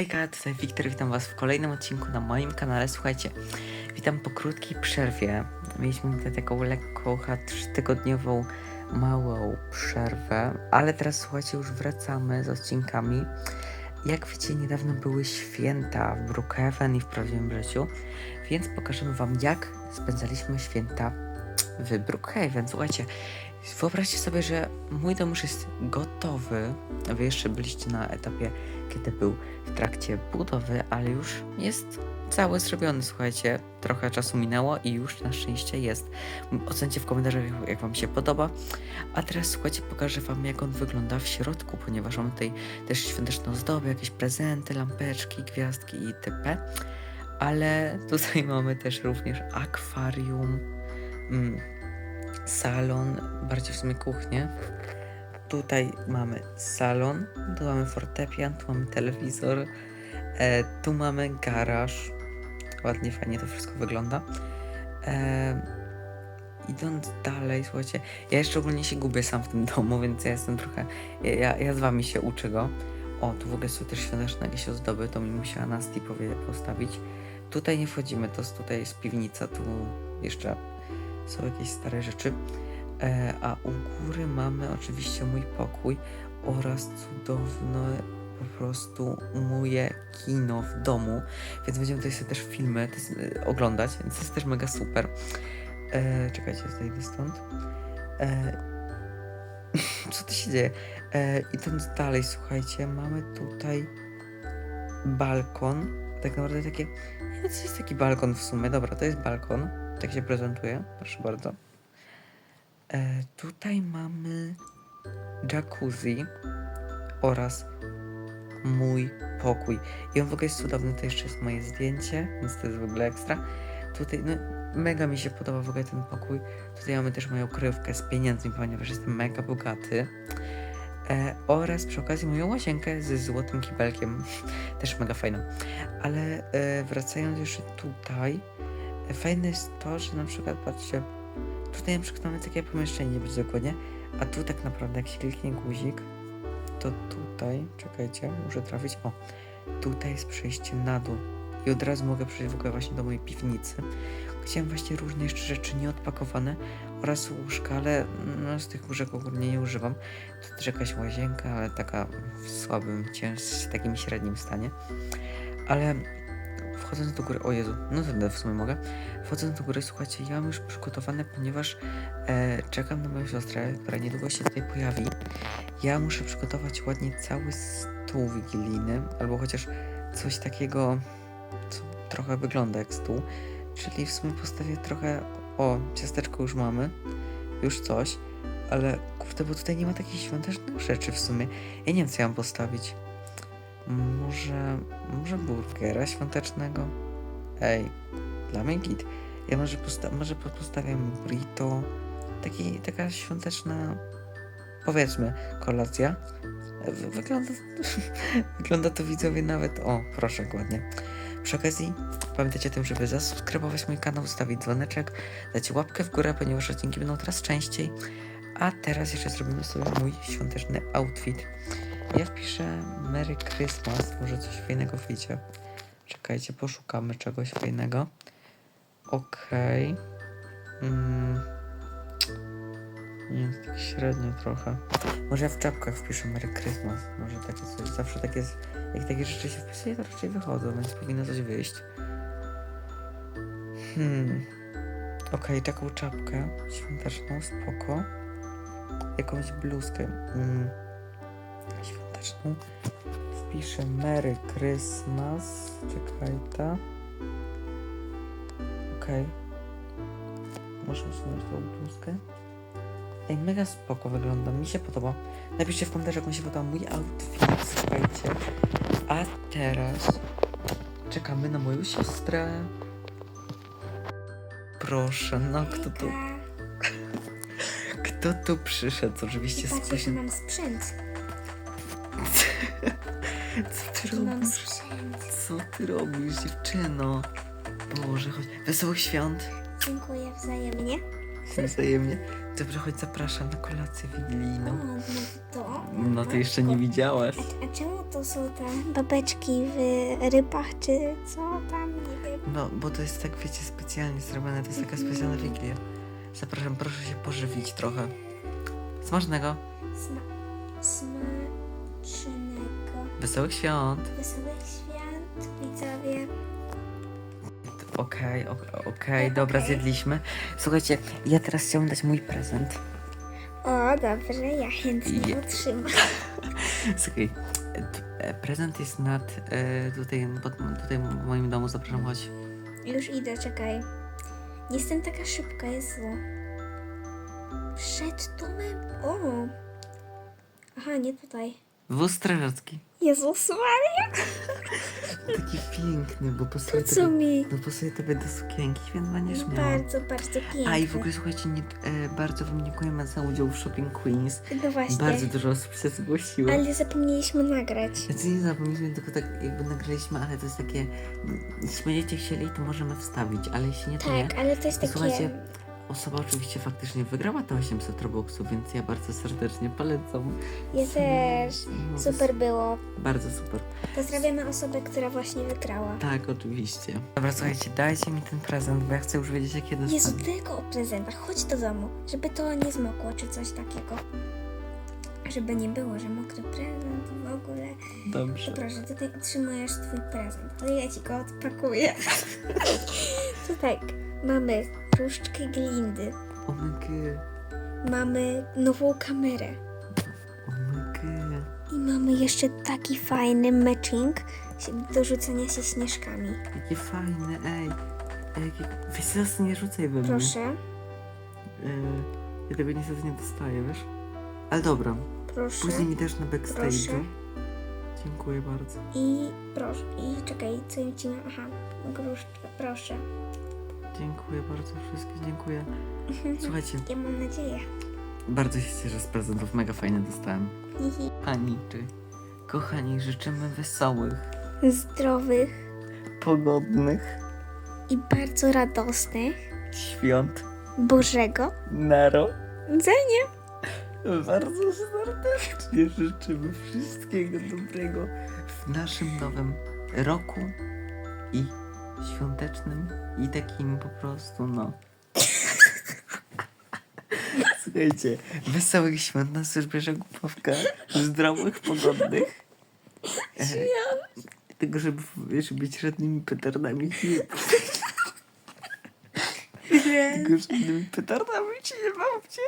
Hejka, tutaj Wiktor, witam was w kolejnym odcinku na moim kanale. Słuchajcie, witam po krótkiej przerwie. Mieliśmy tutaj taką lekką, trzytygodniową, małą przerwę, ale teraz słuchajcie, już wracamy z odcinkami. Jak wiecie, niedawno były święta w Brookhaven i w prawdziwym życiu, więc pokażemy wam, jak spędzaliśmy święta w Brookhaven. Słuchajcie, wyobraźcie sobie, że mój dom już jest gotowy. Wy jeszcze byliście na etapie, kiedy był w trakcie budowy, ale już jest cały zrobiony, słuchajcie. Trochę czasu minęło i już na szczęście jest. Ocencie w komentarzach, jak- wam się podoba. A teraz, słuchajcie, pokażę wam, jak on wygląda w środku, ponieważ mam tutaj też świąteczne ozdoby, jakieś prezenty, lampeczki, gwiazdki itp. Ale tutaj mamy też również akwarium, mm, salon, bardziej w sumie kuchnię. Tutaj mamy salon, tu mamy fortepian, tu mamy telewizor, e, tu mamy garaż. Ładnie, fajnie to wszystko wygląda. E, idąc dalej, słuchajcie, ja jeszcze ogólnie się gubię sam w tym domu, więc ja jestem trochę, ja, ja, z wami się uczę go. O, tu w ogóle są też świąteczne jakieś ozdoby, to mi musiała Nasti postawić. Tutaj nie wchodzimy, to jest, tutaj jest piwnica, tu jeszcze są jakieś stare rzeczy. E, a u góry mamy oczywiście mój pokój oraz cudowne po prostu moje kino w domu, więc będziemy tutaj sobie też filmy to e, oglądać, więc to jest też mega super. E, czekajcie, zejdę stąd. E, co tu się dzieje? E, idąc dalej, słuchajcie, mamy tutaj balkon. Tak naprawdę takie. Nie wiem, co jest taki balkon w sumie. Dobra, to jest balkon. Tak się prezentuje. Proszę bardzo. E, tutaj mamy jacuzzi oraz mój pokój. I on w ogóle jest cudowny. To jeszcze jest moje zdjęcie, więc to jest w ogóle ekstra. Tutaj, no, mega mi się podoba w ogóle ten pokój. Tutaj mamy też moją kryjówkę z pieniędzmi, ponieważ jestem mega bogaty. E, oraz przy okazji moją łazienkę ze złotym kibelkiem. też mega fajną. Ale e, wracając jeszcze tutaj, e, fajne jest to, że na przykład patrzcie, tutaj na przykład mamy takie pomieszczenie, nie być dokładnie, a tu tak naprawdę jak się kliknie guzik, to tutaj, czekajcie, muszę trafić, o, tutaj jest przejście na dół i od razu mogę przejść w ogóle właśnie do mojej piwnicy, gdzie właśnie różne jeszcze rzeczy nieodpakowane oraz łóżka, ale no, z tych łóżek ogólnie nie używam. Tu też jakaś łazienka, ale taka w słabym, cięż, takim średnim stanie. Ale wchodząc do góry, o Jezu, no w sumie mogę. Wchodząc do góry, słuchajcie, ja mam już przygotowane, ponieważ e, czekam na moją siostrę, która niedługo się tutaj pojawi. Ja muszę przygotować ładnie cały stół wigilijny, albo chociaż coś takiego, co trochę wygląda jak stół. Czyli w sumie postawię trochę, o, ciasteczko już mamy, już coś, ale kurde, bo tutaj nie ma takich świątecznych rzeczy w sumie. Ja nie wiem, co ja mam postawić. Może, może burgera świątecznego? Ej, dla mnie git. Ja może, posta- może po- postawiam burrito. Taki, taka świąteczna, powiedzmy, kolacja. Wy- Wygląda, wygląda to widzowie nawet, o, proszę, ładnie. Przy okazji pamiętajcie o tym, żeby zasubskrybować mój kanał, zostawić dzwoneczek, dać łapkę w górę, ponieważ odcinki będą teraz częściej. A teraz jeszcze zrobimy sobie mój świąteczny outfit. Ja wpiszę Merry Christmas, może coś fajnego wyjdzie. Czekajcie, poszukamy czegoś fajnego. Okej. Mm. Nie tak średnio trochę. Może ja w czapkach wpiszę Merry Christmas. Może takie coś. Zawsze takie, z- jak takie rzeczy się wpisuje, to raczej wychodzą, więc powinno coś wyjść. Hmm. Okej, taką czapkę świąteczną, spoko. Jakąś bluzkę. Mm świąteczną. Wpiszę Merry Christmas. Czekaj, ta. Okej. Muszę usunąć tą bluzkę. Ej, mega spoko wygląda, mi się podoba. Napiszcie w komentarzach, jak mi się podoba mój outfit, słuchajcie. A teraz czekamy na moją siostrę. Proszę, no kto tu, kto tu przyszedł? Oczywiście spóźniony. mam sprzęt. Co ty mam robisz? sprzęt. Co ty robisz, dziewczyno? Boże, chodź. Wesołych świąt. Dziękuję wzajemnie. Wzajemnie. Dobrze, choć zapraszam na kolację O, wigilijną. no to. No to jeszcze nie widziałaś. A, a czemu to są te babeczki w rybach, czy co tam, nie wiem. No, bo to jest tak, wiecie, specjalnie zrobione, to jest taka specjalna wigilia. Zapraszam, proszę się pożywić trochę. Smacznego, Sma wesołych świąt. Wesołych świąt, widzowie. Okej, ok- okej, dobra, Okej. zjedliśmy. Słuchajcie, ja teraz chciałbym dać mój prezent. O, dobrze, ja chętnie Je- otrzymam. Słuchaj, e, prezent jest nad, e, tutaj, pod, tutaj w moim domu, zapraszam, chodź. Już idę, czekaj. Nie jestem taka szybka, Jezu. Przed domem? O! Aha, nie tutaj. Wóz strażacki. Jezus Maria, Taki piękny, bo pasuje to co tobie, mi? no pasuje tobie do sukienki, więc będziesz miała. bardzo, bardzo piękny. A i w ogóle słuchajcie, nie, e, bardzo wam dziękujemy za udział w Shopping Queens. No właśnie. Bardzo dużo osób się zgłosiło. Ale zapomnieliśmy nagrać. Znaczy nie zapomnieliśmy, tylko tak jakby nagraliśmy, ale to jest takie, jeśli będziecie chcieli, to możemy wstawić, ale jeśli nie, to nie. Tak, ale to jest takie... Słuchajcie, osoba oczywiście faktycznie wygrała te 800 robuxów, więc ja bardzo serdecznie polecam. Ja też. No, Super było. Bardzo super. Pozdrawiamy osobę, która właśnie wygrała. Tak, oczywiście. Dobra, słuchajcie, dajcie mi ten prezent, bo ja chcę już wiedzieć, jakie Jezu, dostanę. tylko o prezentach. Chodź do domu, żeby to nie zmokło, czy coś takiego. Żeby nie było, że mokry prezent i w ogóle. To Dobrze. proszę, tutaj otrzymujesz twój prezent. To ja ci go odpakuję. to tak, mamy różdżkę glindy. Omygy, Mamy nową kamerę. omygy. I mamy jeszcze taki fajny matching do rzucania się śnieżkami. Jakie fajne, ej. ej jakie... Weź teraz nie rzucaj we mnie. Proszę, E, ja tego niestety nie dostaję, wiesz? Ale dobra, proszę. później mi też na backstage'u. Proszę. Dziękuję bardzo. I proszę, i czekaj, co ja ci mam? Aha, gruszczkę, proszę. Dziękuję bardzo, wszystkim dziękuję. Słuchajcie, Ja mam nadzieję. bardzo się cieszę z prezentów, mega fajne dostałem. Kochani, czy kochani, życzymy wesołych, Zdrowych pogodnych i bardzo radosnych świąt Bożego Narodzenia. Dzenia. Bardzo serdecznie życzymy wszystkiego dobrego w naszym nowym roku i świątecznym i takim po prostu, no. Słuchajcie, wesołych świąt na służbie Żegłupowka, zdrowych, pogodnych. E, Tylko, żeby, żeby być żadnymi petardami nie. Tylko żadnymi petardami się nie bawcie.